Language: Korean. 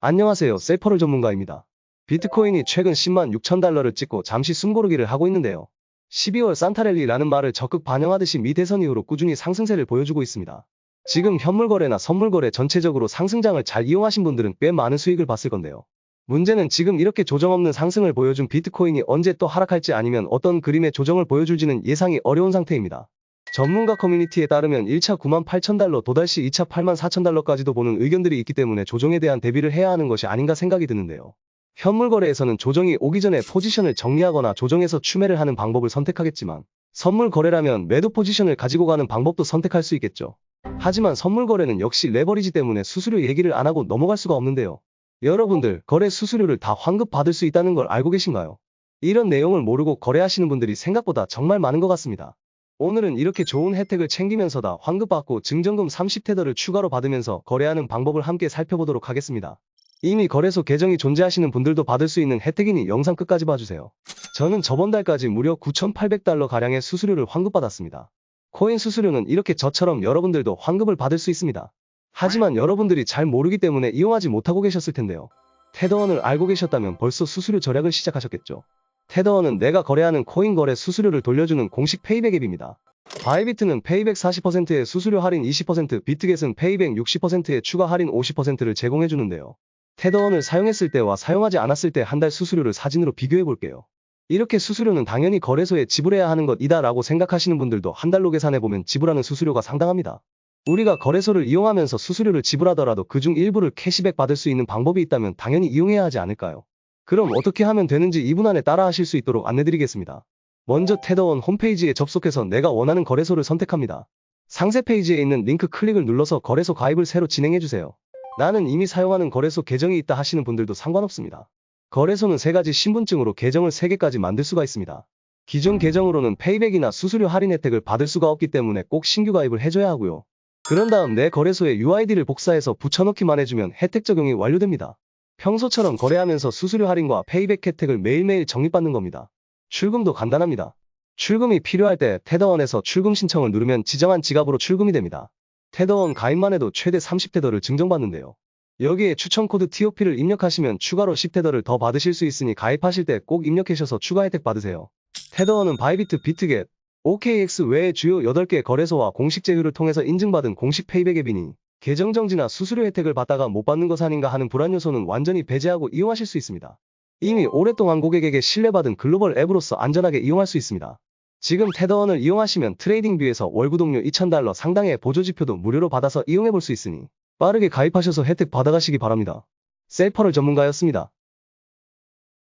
안녕하세요. 셀퍼럴 전문가입니다. 비트코인이 최근 10만 6천 달러를 찍고 잠시 숨고르기를 하고 있는데요. 12월 산타랠리라는 말을 적극 반영하듯이 미 대선 이후로 꾸준히 상승세를 보여주고 있습니다. 지금 현물 거래나 선물 거래 전체적으로 상승장을 잘 이용하신 분들은 꽤 많은 수익을 봤을 건데요. 문제는 지금 이렇게 조정 없는 상승을 보여준 비트코인이 언제 또 하락할지 아니면 어떤 그림의 조정을 보여줄지는 예상이 어려운 상태입니다. 전문가 커뮤니티에 따르면 1차 9만 8천 달러 도달 시 2차 8만 4천 달러까지도 보는 의견들이 있기 때문에 조정에 대한 대비를 해야 하는 것이 아닌가 생각이 드는데요. 현물 거래에서는 조정이 오기 전에 포지션을 정리하거나 조정해서 추매를 하는 방법을 선택하겠지만 선물 거래라면 매도 포지션을 가지고 가는 방법도 선택할 수 있겠죠. 하지만 선물 거래는 역시 레버리지 때문에 수수료 얘기를 안 하고 넘어갈 수가 없는데요. 여러분들 거래 수수료를 다 환급 받을 수 있다는 걸 알고 계신가요? 이런 내용을 모르고 거래하시는 분들이 생각보다 정말 많은 것 같습니다. 오늘은 이렇게 좋은 혜택을 챙기면서다 환급받고 증정금 30테더를 추가로 받으면서 거래하는 방법을 함께 살펴보도록 하겠습니다. 이미 거래소 계정이 존재하시는 분들도 받을 수 있는 혜택이니 영상 끝까지 봐주세요. 저는 저번 달까지 무려 9,800달러 가량의 수수료를 환급받았습니다. 코인 수수료는 이렇게 저처럼 여러분들도 환급을 받을 수 있습니다. 하지만 여러분들이 잘 모르기 때문에 이용하지 못하고 계셨을 텐데요. 테더원을 알고 계셨다면 벌써 수수료 절약을 시작하셨겠죠. 테더원은 내가 거래하는 코인 거래 수수료를 돌려주는 공식 페이백 앱입니다. 바이비트는 페이백 40%의 수수료 할인 20%, 비트겟은 페이백 60%의 추가 할인 50%를 제공해주는데요. 테더원을 사용했을 때와 사용하지 않았을 때 한 달 수수료를 사진으로 비교해 볼게요. 이렇게 수수료는 당연히 거래소에 지불해야 하는 것이다 라고 생각하시는 분들도 한 달로 계산해보면 지불하는 수수료가 상당합니다. 우리가 거래소를 이용하면서 수수료를 지불하더라도 그중 일부를 캐시백 받을 수 있는 방법이 있다면 당연히 이용해야 하지 않을까요? 그럼 어떻게 하면 되는지 2분 안에 따라 하실 수 있도록 안내드리겠습니다. 먼저 테더원 홈페이지에 접속해서 내가 원하는 거래소를 선택합니다. 상세 페이지에 있는 링크 클릭을 눌러서 거래소 가입을 새로 진행해주세요. 나는 이미 사용하는 거래소 계정이 있다 하시는 분들도 상관없습니다. 거래소는 세 가지 신분증으로 계정을 3개까지 만들 수가 있습니다. 기존 계정으로는 페이백이나 수수료 할인 혜택을 받을 수가 없기 때문에 꼭 신규 가입을 해줘야 하고요. 그런 다음 내 거래소에 UID를 복사해서 붙여넣기만 해주면 혜택 적용이 완료됩니다. 평소처럼 거래하면서 수수료 할인과 페이백 혜택을 매일매일 적립받는 겁니다. 출금도 간단합니다. 출금이 필요할 때 테더원에서 출금 신청을 누르면 지정한 지갑으로 출금이 됩니다. 테더원 가입만 해도 최대 30테더를 증정받는데요. 여기에 추천 코드 TOP를 입력하시면 추가로 10테더를 더 받으실 수 있으니 가입하실 때 꼭 입력하셔서 추가 혜택 받으세요. 테더원은 바이비트, 비트겟, OKX 외의 주요 8개 거래소와 공식 제휴를 통해서 인증받은 공식 페이백 앱이니 계정 정지나 수수료 혜택을 받다가 못 받는 것 아닌가 하는 불안 요소는 완전히 배제하고 이용하실 수 있습니다. 이미 오랫동안 고객에게 신뢰받은 글로벌 앱으로서 안전하게 이용할 수 있습니다. 지금 테더원을 이용하시면 트레이딩 뷰에서 월 구독료 2,000달러 상당의 보조지표도 무료로 받아서 이용해 볼 수 있으니 빠르게 가입하셔서 혜택 받아가시기 바랍니다. 셀퍼럴 전문가였습니다.